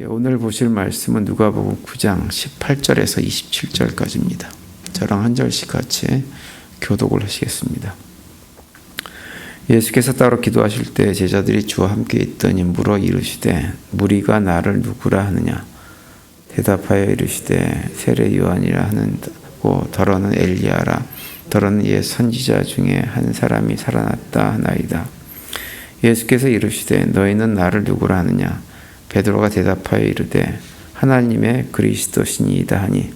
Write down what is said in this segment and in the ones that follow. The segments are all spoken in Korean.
예, 오늘 보실 말씀은 누가복음 9장 18절에서 27절까지입니다. 저랑 한 절씩 같이 교독을 하시겠습니다. 예수께서 따로 기도하실 때 제자들이 주와 함께 있더니 물어 이르시되 무리가 나를 누구라 하느냐 대답하여 이르시되 세례 요한이라 하는고 더러는 엘리야라 더러는 옛 선지자 중에 한 사람이 살아났다 하나이다. 예수께서 이르시되 너희는 나를 누구라 하느냐 베드로가 대답하여 이르되 하나님의 그리스도시니이다 하니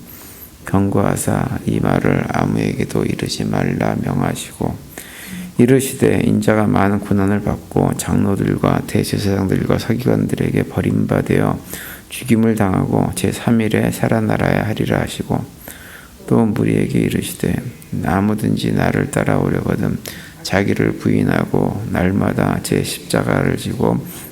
경고하사 이 말을 아무에게도 이르지 말라 명하시고 이르시되 인자가 많은 고난을 받고 장로들과 대제사장들과 서기관들에게 버림받아 죽임을 당하고 제3일에 살아나라야 하리라 하시고 또 무리에게 이르시되 아무든지 나를 따라오려거든 자기를 부인하고 날마다 제 십자가를 지고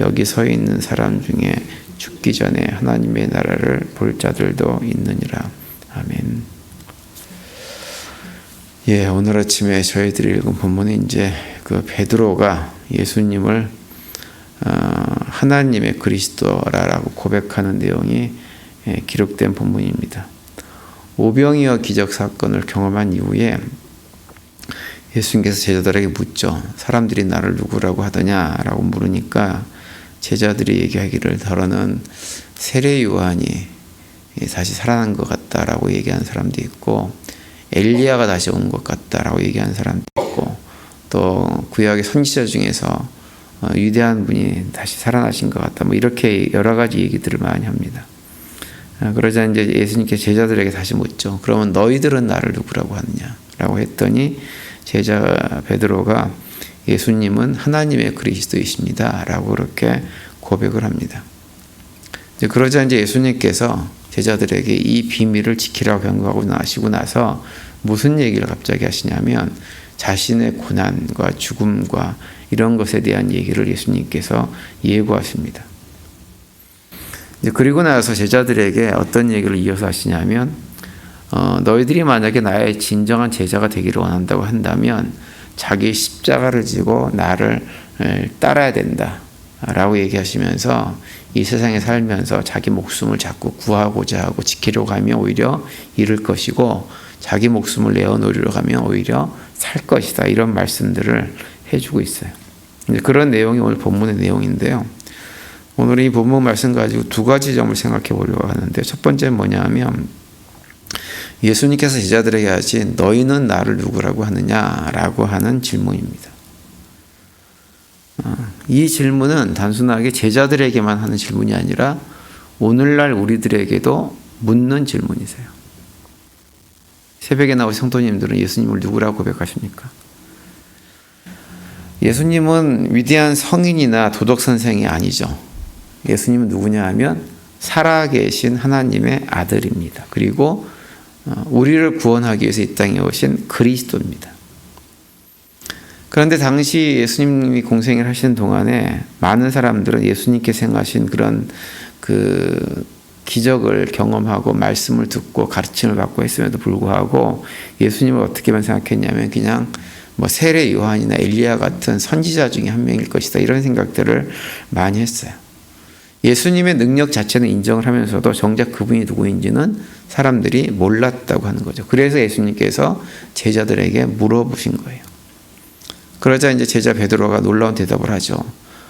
여기 서 있는 사람 중에 죽기 전에 하나님의 나라를 볼 자들도 있느니라. 아멘. 예, 오늘 아침에 저희들이 읽은 본문은 이제 그 베드로가 예수님을 어, 하나님의 그리스도라고 고백하는 내용이 예, 기록된 본문입니다. 오병이어 기적 사건을 경험한 이후에 예수님께서 제자들에게 묻죠. 사람들이 나를 누구라고 하더냐라고 물으니까 제자들이 얘기하기를 더러는 세례 요한이 다시 살아난 것 같다라고 얘기하는 사람도 있고 엘리야가 다시 온 것 같다라고 얘기하는 사람도 있고 또 구약의 선지자 중에서 어, 위대한 분이 다시 살아나신 것 같다. 뭐 이렇게 여러 가지 얘기들을 많이 합니다. 아, 그러자 이제 예수님께 제자들에게 다시 묻죠. 그러면 너희들은 나를 누구라고 하느냐라고 했더니 제자 베드로가 예수님은 하나님의 그리스도이십니다 라고 그렇게 고백을 합니다. 이제 그러자 이제 예수님께서 제자들에게 이 비밀을 지키라고 경고하고 나시고 나서 무슨 얘기를 갑자기 하시냐면 자신의 고난과 죽음과 이런 것에 대한 얘기를 예수님께서 예고하십니다. 그리고 나서 제자들에게 어떤 얘기를 이어서 하시냐면 어, 너희들이 만약에 나의 진정한 제자가 되기를 원한다고 한다면 자기 십자가를 지고 나를 따라야 된다. 라고 얘기하시면서 이 세상에 살면서 자기 목숨을 자꾸 구하고자 하고 지키려고 하면 오히려 잃을 것이고 자기 목숨을 내어놓으려고 하면 오히려 살 것이다. 이런 말씀들을 해주고 있어요. 그런 내용이 오늘 본문의 내용인데요. 오늘 이 본문 말씀 가지고 두 가지 점을 생각해 보려고 하는데 첫 번째는 뭐냐 하면 예수님께서 제자들에게 하신 너희는 나를 누구라고 하느냐라고 하는 질문입니다. 어, 이 질문은 단순하게 제자들에게만 하는 질문이 아니라 오늘날 우리들에게도 묻는 질문이세요. 새벽에 나오신 성도님들은 예수님을 누구라고 고백하십니까? 예수님은 위대한 성인이나 도덕 선생이 아니죠. 예수님은 누구냐 하면 살아계신 하나님의 아들입니다. 그리고 어, 우리를 구원하기 위해서 이 땅에 오신 그리스도입니다. 그런데 당시 예수님이 공생을 하시는 동안에 많은 사람들은 예수님께 생하신 그런 그 기적을 경험하고 말씀을 듣고 가르침을 받고 했음에도 불구하고 예수님을 어떻게만 생각했냐면 그냥 뭐 세례 요한이나 엘리야 같은 선지자 중에 한 명일 것이다 이런 생각들을 많이 했어요. 예수님의 능력 자체는 인정을 하면서도 정작 그분이 누구인지는 사람들이 몰랐다고 하는 거죠. 그래서 예수님께서 제자들에게 물어보신 거예요. 그러자 이제 제자 베드로가 놀라운 대답을 하죠.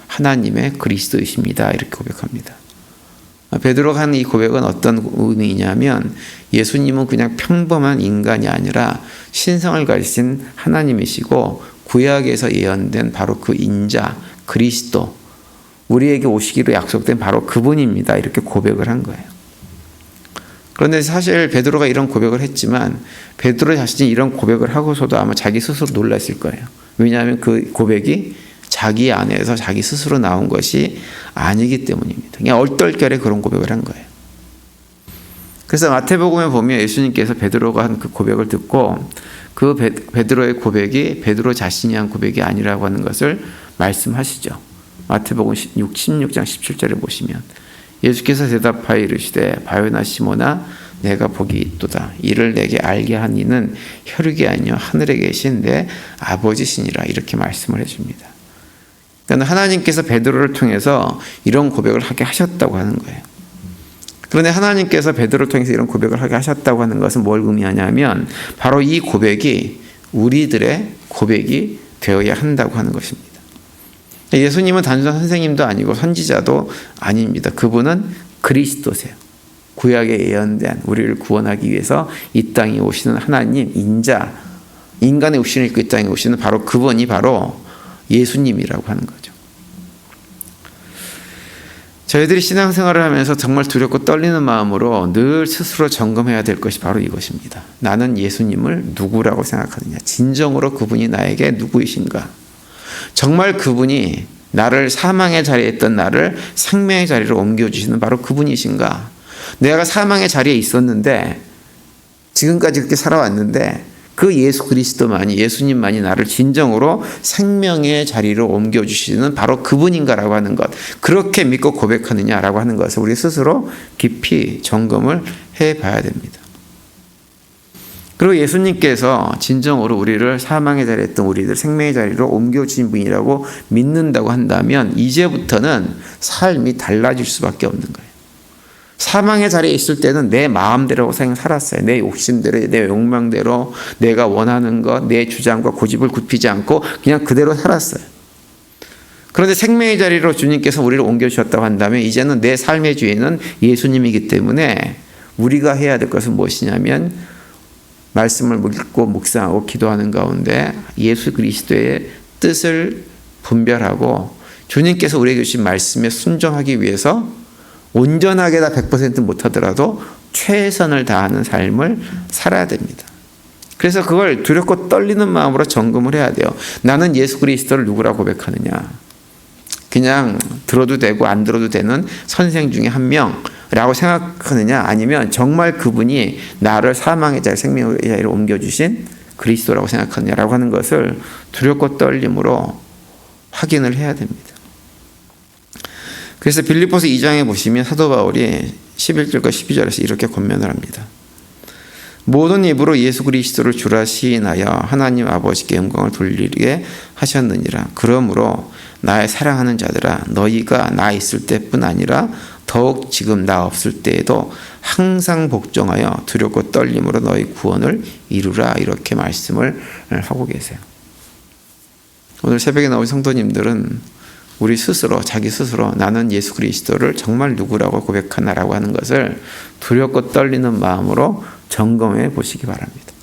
하나님의 그리스도이십니다. 이렇게 고백합니다. 베드로가 하는 이 고백은 어떤 의미냐면 예수님은 그냥 평범한 인간이 아니라 신성을 가지신 하나님이시고 구약에서 예언된 바로 그 인자 그리스도 우리에게 오시기로 약속된 바로 그분입니다. 이렇게 고백을 한 거예요. 그런데 사실 베드로가 이런 고백을 했지만 베드로 자신이 이런 고백을 하고서도 아마 자기 스스로 놀랐을 거예요. 왜냐하면 그 고백이 자기 안에서 자기 스스로 나온 것이 아니기 때문입니다. 그냥 얼떨결에 그런 고백을 한 거예요. 그래서 마태복음에 보면 예수님께서 베드로가 한 그 고백을 듣고 그 베, 베드로의 고백이 베드로 자신이 한 고백이 아니라고 하는 것을 말씀하시죠. 마태복음 16, 16장 17절에 보시면 예수께서 대답하여 이르시되 바요나 시모나 내가 복이 있도다 이를 내게 알게 한 이는 혈육이 아니요 하늘에 계신 내 아버지시니라 이렇게 말씀을 해줍니다. 그러니까 하나님께서 베드로를 통해서 이런 고백을 하게 하셨다고 하는 거예요. 그런데 하나님께서 베드로를 통해서 이런 고백을 하게 하셨다고 하는 것은 뭘 의미하냐면 바로 이 고백이 우리들의 고백이 되어야 한다고 하는 것입니다. 예수님은 단순한 선생님도 아니고 선지자도 아닙니다. 그분은 그리스도세요. 구약에 예언된 우리를 구원하기 위해서 이 땅에 오시는 하나님 인자 인간의 육신을 입고 이 땅에 오시는 바로 그분이 바로 예수님이라고 하는 거죠. 저희들이 신앙생활을 하면서 정말 두렵고 떨리는 마음으로 늘 스스로 점검해야 될 것이 바로 이것입니다. 나는 예수님을 누구라고 생각하느냐? 진정으로 그분이 나에게 누구이신가? 정말 그분이 나를 사망의 자리에 있던 나를 생명의 자리로 옮겨주시는 바로 그분이신가? 내가 사망의 자리에 있었는데 지금까지 그렇게 살아왔는데 그 예수 그리스도만이 예수님만이 나를 진정으로 생명의 자리로 옮겨 주시는 바로 그분인가라고 하는 것. 그렇게 믿고 고백하느냐라고 하는 것을 우리 스스로 깊이 점검을 해 봐야 됩니다. 그리고 예수님께서 진정으로 우리를 사망의 자리에 있던 우리들 생명의 자리로 옮겨 주신 분이라고 믿는다고 한다면 이제부터는 삶이 달라질 수밖에 없는 거예요. 사망의 자리에 있을 때는 내 마음대로 생 살았어요. 내 욕심대로, 내 욕망대로, 내가 원하는 것, 내 주장과 고집을 굽히지 않고 그냥 그대로 살았어요. 그런데 생명의 자리로 주님께서 우리를 옮겨주셨다고 한다면 이제는 내 삶의 주인은 예수님이기 때문에 우리가 해야 될 것은 무엇이냐면 말씀을 읽고 묵상하고 기도하는 가운데 예수 그리스도의 뜻을 분별하고 주님께서 우리에게 주신 말씀에 순종하기 위해서 온전하게 다 100% 못하더라도 최선을 다하는 삶을 살아야 됩니다. 그래서 그걸 두렵고 떨리는 마음으로 점검을 해야 돼요. 나는 예수 그리스도를 누구라 고백하느냐? 그냥 들어도 되고 안 들어도 되는 선생 중에 한 명이 라고 생각하느냐? 아니면 정말 그분이 나를 사망의 자리, 생명의 자리로 옮겨주신 그리스도라고 생각하느냐라고 하는 것을 두렵고 떨림으로 확인을 해야 됩니다. 그래서 빌립보서 2장에 보시면 사도 바울이 11절과 12절에서 이렇게 권면을 합니다. 모든 입으로 예수 그리스도를 주라 시인하여 하나님 아버지께 영광을 돌리게 하셨느니라. 그러므로 나의 사랑하는 자들아 너희가 나 있을 때뿐 아니라 더욱 지금 나 없을 때에도 항상 복종하여 두렵고 떨림으로 너희 구원을 이루라 이렇게 말씀을 하고 계세요. 오늘 새벽에 나온 성도님들은 우리 스스로 자기 스스로 나는 예수 그리스도를 정말 누구라고 고백하나라고 하는 것을 두렵고 떨리는 마음으로 점검해 보시기 바랍니다.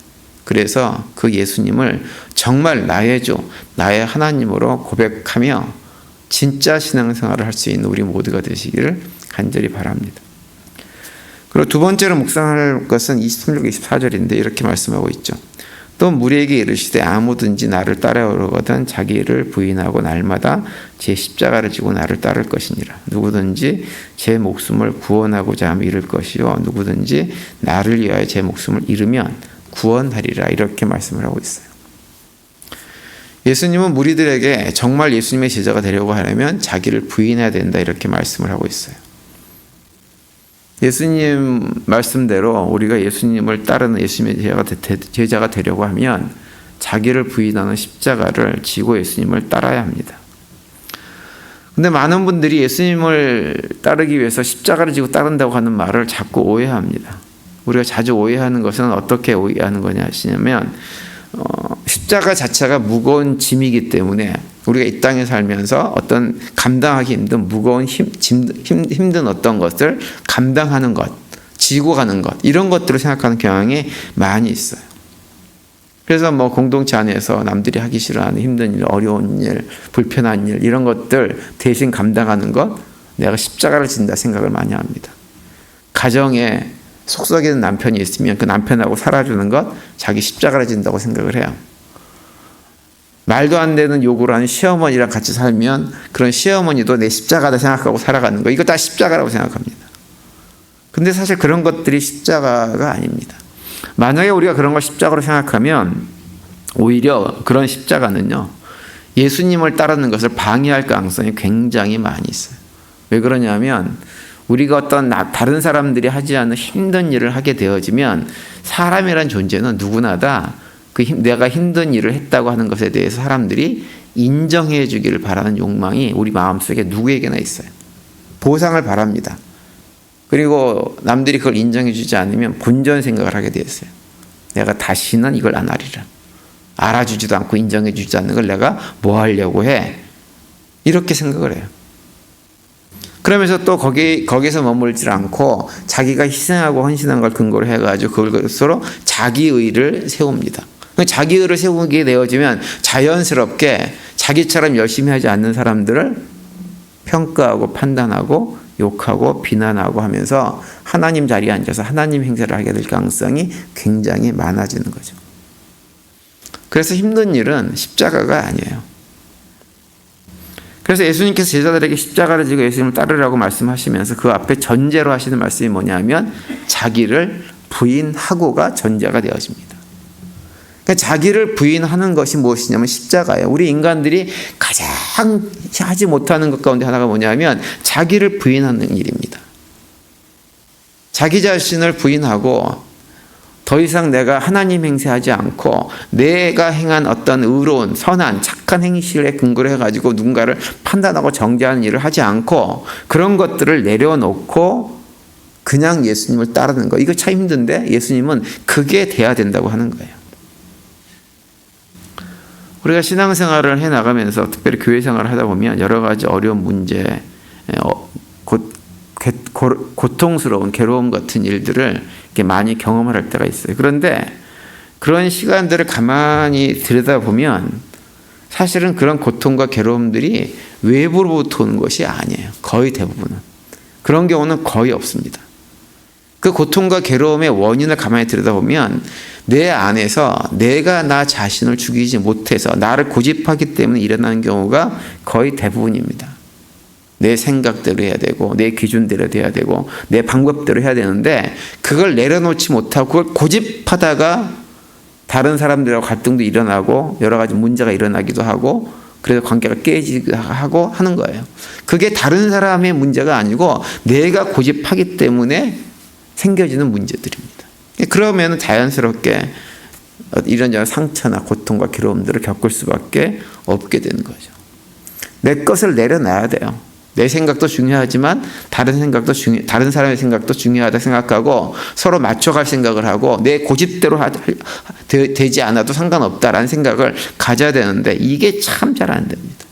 그래서 그 예수님을 정말 나의 주, 나의 하나님으로 고백하며 진짜 신앙생활을 할 수 있는 우리 모두가 되시기를 간절히 바랍니다. 그리고 두 번째로 묵상할 것은 23절, 24절인데 이렇게 말씀하고 있죠. 또 무리에게 이르시되 아무든지 나를 따라오거든 자기를 부인하고 날마다 제 십자가를 지고 나를 따를 것이니라. 누구든지 제 목숨을 구원하고자 하면 잃을 것이요 누구든지 나를 위하여 제 목숨을 잃으면 구원하리라 이렇게 말씀을 하고 있어요. 예수님은 무리들에게 정말 예수님의 제자가 되려고 하려면 자기를 부인해야 된다 이렇게 말씀을 하고 있어요. 예수님 말씀대로 우리가 예수님을 따르는 예수님의 제자가, 제자가 되려고 하면 자기를 부인하는 십자가를 지고 예수님을 따라야 합니다. 근데 많은 분들이 예수님을 따르기 위해서 십자가를 지고 따른다고 하는 말을 자꾸 오해합니다. 우리가 자주 오해하는 것은 어떻게 오해하는 거냐 하시냐면 어, 십자가 자체가 무거운 짐이기 때문에 우리가 이 땅에 살면서 어떤 감당하기 힘든 무거운 힘, 힘, 힘든 어떤 것을 감당하는 것, 지고 가는 것, 이런 것들을 생각하는 경향이 많이 있어요. 그래서 뭐 공동체 안에서 남들이 하기 싫어하는 힘든 일, 어려운 일, 불편한 일, 이런 것들 대신 감당하는 것, 내가 십자가를 진다 생각을 많이 합니다. 가정에 속썩이는 남편이 있으면 그 남편하고 살아주는 것, 자기 십자가를 진다고 생각을 해요. 말도 안 되는 요구를 하는 시어머니랑 같이 살면 그런 시어머니도 내 십자가다 생각하고 살아가는 거. 이거 다 십자가라고 생각합니다. 근데 사실 그런 것들이 십자가가 아닙니다. 만약에 우리가 그런 걸 십자가로 생각하면 오히려 그런 십자가는요. 예수님을 따르는 것을 방해할 가능성이 굉장히 많이 있어요. 왜 그러냐면 우리가 어떤 나- 다른 사람들이 하지 않는 힘든 일을 하게 되어지면 사람이란 존재는 누구나 다 그 내가 힘든 일을 했다고 하는 것에 대해서 사람들이 인정해 주기를 바라는 욕망이 우리 마음속에 누구에게나 있어요. 보상을 바랍니다. 그리고 남들이 그걸 인정해 주지 않으면 본전 생각을 하게 되었어요. 내가 다시는 이걸 안 하리라. 알아주지도 않고 인정해 주지 않는 걸 내가 뭐 하려고 해. 이렇게 생각을 해요. 그러면서 또 거기 거기서 머물지 않고 자기가 희생하고 헌신한 걸 근거로 해가지고 그것으로 자기의를 세웁니다. 그 자기 의를 세우게 되어지면 자연스럽게 자기처럼 열심히 하지 않는 사람들을 평가하고 판단하고 욕하고 비난하고 하면서 하나님 자리에 앉아서 하나님 행세를 하게 될 가능성이 굉장히 많아지는 거죠. 그래서 힘든 일은 십자가가 아니에요. 그래서 예수님께서 제자들에게 십자가를 지고 예수님을 따르라고 말씀하시면서 그 앞에 전제로 하시는 말씀이 뭐냐면 자기를 부인하고가 전제가 되어집니다. 그러니까 자기를 부인하는 것이 무엇이냐면 십자가예요. 우리 인간들이 가장 하지 못하는 것 가운데 하나가 뭐냐면 자기를 부인하는 일입니다. 자기 자신을 부인하고 더 이상 내가 하나님 행세하지 않고 내가 행한 어떤 의로운 선한 착한 행실에 근거를 해가지고 누군가를 판단하고 정죄하는 일을 하지 않고 그런 것들을 내려놓고 그냥 예수님을 따르는 거 이거 참 힘든데 예수님은 그게 돼야 된다고 하는 거예요. 우리가 신앙생활을 해 나가면서 특별히 교회 생활을 하다 보면 여러 가지 어려운 문제, 어, 고, 개, 고, 고통스러운 괴로움 같은 일들을 이렇게 많이 경험을 할 때가 있어요. 그런데 그런 시간들을 가만히 들여다보면 사실은 그런 고통과 괴로움들이 외부로부터 오는 것이 아니에요. 거의 대부분은. 그런 경우는 거의 없습니다. 그 고통과 괴로움의 원인을 가만히 들여다보면 내 안에서 내가 나 자신을 죽이지 못해서 나를 고집하기 때문에 일어나는 경우가 거의 대부분입니다. 내 생각대로 해야 되고 내 기준대로 해야 되고 내 방법대로 해야 되는데 그걸 내려놓지 못하고 그걸 고집하다가 다른 사람들하고 갈등도 일어나고 여러 가지 문제가 일어나기도 하고 그래서 관계가 깨지기도 하고 하는 거예요. 그게 다른 사람의 문제가 아니고 내가 고집하기 때문에 생겨지는 문제들입니다. 그러면 자연스럽게 이런저런 상처나 고통과 괴로움들을 겪을 수밖에 없게 되는 거죠. 내 것을 내려놔야 돼요. 내 생각도 중요하지만 다른 생각도 중요, 다른 사람의 생각도 중요하다 생각하고 서로 맞춰갈 생각을 하고 내 고집대로 하, 되, 되지 않아도 상관없다라는 생각을 가져야 되는데 이게 참 잘 안 됩니다.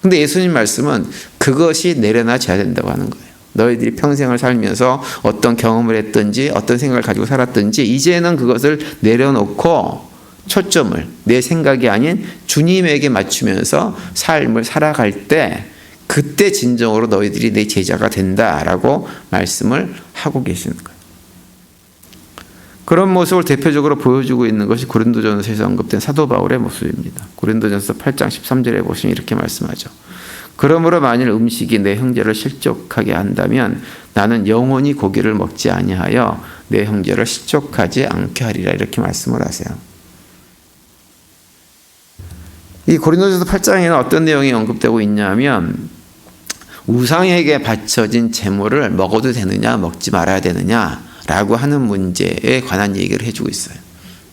근데 예수님 말씀은 그것이 내려놔져야 된다고 하는 거예요. 너희들이 평생을 살면서 어떤 경험을 했든지 어떤 생각을 가지고 살았든지 이제는 그것을 내려놓고 초점을 내 생각이 아닌 주님에게 맞추면서 삶을 살아갈 때 그때 진정으로 너희들이 내 제자가 된다라고 말씀을 하고 계시는 거예요. 그런 모습을 대표적으로 보여주고 있는 것이 고린도전서에서 언급된 사도 바울의 모습입니다. 고린도전서 8장 13절에 보시면 이렇게 말씀하죠. 그러므로 만일 음식이 내 형제를 실족하게 한다면 나는 영원히 고기를 먹지 아니하여 내 형제를 실족하지 않게 하리라 이렇게 말씀을 하세요. 이 고린도전서 8장에는 어떤 내용이 언급되고 있냐면 우상에게 바쳐진 제물을 먹어도 되느냐 먹지 말아야 되느냐라고 하는 문제에 관한 얘기를 해주고 있어요.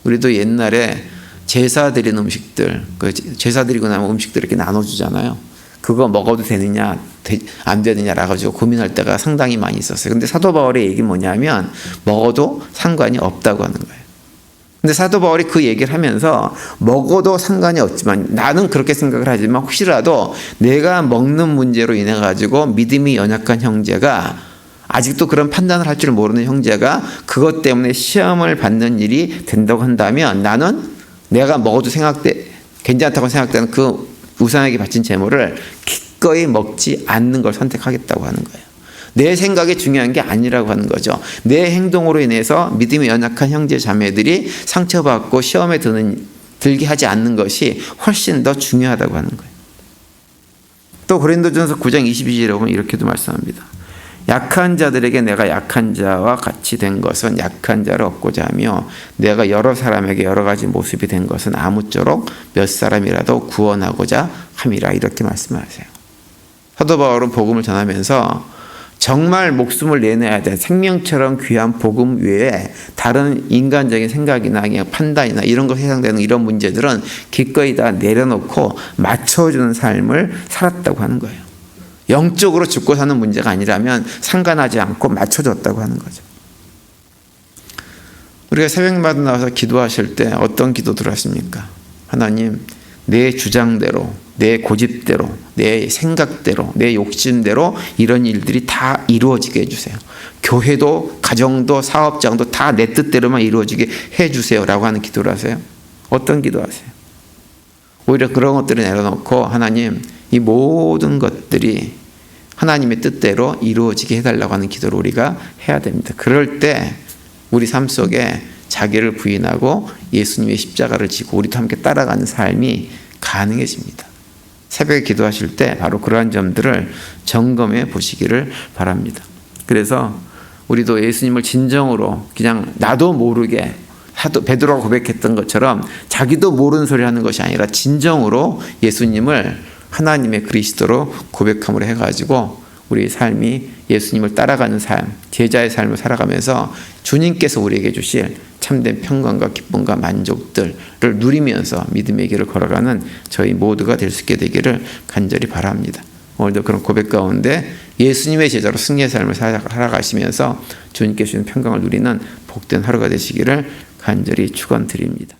우리도 옛날에 제사 드린 음식들, 그 제사 드리고 나면 음식들 이렇게 나눠주잖아요. 그거 먹어도 되느냐 안 되느냐라 가지고 고민할 때가 상당히 많이 있었어요. 근데 사도 바울의 얘기는 뭐냐면 먹어도 상관이 없다고 하는 거예요. 근데 사도 바울이 그 얘기를 하면서 먹어도 상관이 없지만 나는 그렇게 생각을 하지만 혹시라도 내가 먹는 문제로 인해 가지고 믿음이 연약한 형제가 아직도 그런 판단을 할 줄 모르는 형제가 그것 때문에 시험을 받는 일이 된다고 한다면 나는 내가 먹어도 생각돼 괜찮다고 생각되는 그 우상에게 바친 재물을 기꺼이 먹지 않는 걸 선택하겠다고 하는 거예요. 내 생각이 중요한 게 아니라고 하는 거죠. 내 행동으로 인해서 믿음이 연약한 형제 자매들이 상처받고 시험에 드는 들게 하지 않는 것이 훨씬 더 중요하다고 하는 거예요. 또 고린도전서 9장 22절에 보면 이렇게도 말씀합니다. 약한 자들에게 내가 약한 자와 같이 된 것은 약한 자를 얻고자 하며 내가 여러 사람에게 여러 가지 모습이 된 것은 아무쪼록 몇 사람이라도 구원하고자 함이라 이렇게 말씀하세요. 사도 바울은 복음을 전하면서 정말 목숨을 내놔야 돼 생명처럼 귀한 복음 외에 다른 인간적인 생각이나 그냥 판단이나 이런 것 해당되는 이런 문제들은 기꺼이 다 내려놓고 맞춰주는 삶을 살았다고 하는 거예요. 영적으로 죽고 사는 문제가 아니라면 상관하지 않고 맞춰줬다고 하는 거죠. 우리가 새벽마다 나와서 기도하실 때 어떤 기도들 하십니까? 하나님, 내 주장대로, 내 고집대로, 내 생각대로, 내 욕심대로 이런 일들이 다 이루어지게 해주세요. 교회도, 가정도, 사업장도 다 내 뜻대로만 이루어지게 해주세요 라고 하는 기도를 하세요. 어떤 기도 하세요? 오히려 그런 것들을 내려놓고 하나님, 이 모든 것들이 하나님의 뜻대로 이루어지게 해달라고 하는 기도를 우리가 해야 됩니다. 그럴 때 우리 삶 속에 자기를 부인하고 예수님의 십자가를 지고 우리도 함께 따라가는 삶이 가능해집니다. 새벽에 기도하실 때 바로 그러한 점들을 점검해 보시기를 바랍니다. 그래서 우리도 예수님을 진정으로 그냥 나도 모르게 사도 베드로가 고백했던 것처럼 자기도 모르는 소리 하는 것이 아니라 진정으로 예수님을 하나님의 그리스도로 고백함으로 해가지고 우리 삶이 예수님을 따라가는 삶, 제자의 삶을 살아가면서 주님께서 우리에게 주실 참된 평강과 기쁨과 만족들을 누리면서 믿음의 길을 걸어가는 저희 모두가 될 수 있게 되기를 간절히 바랍니다. 오늘도 그런 고백 가운데 예수님의 제자로 승리의 삶을 살아가시면서 주님께 주신 평강을 누리는 복된 하루가 되시기를 간절히 축원드립니다.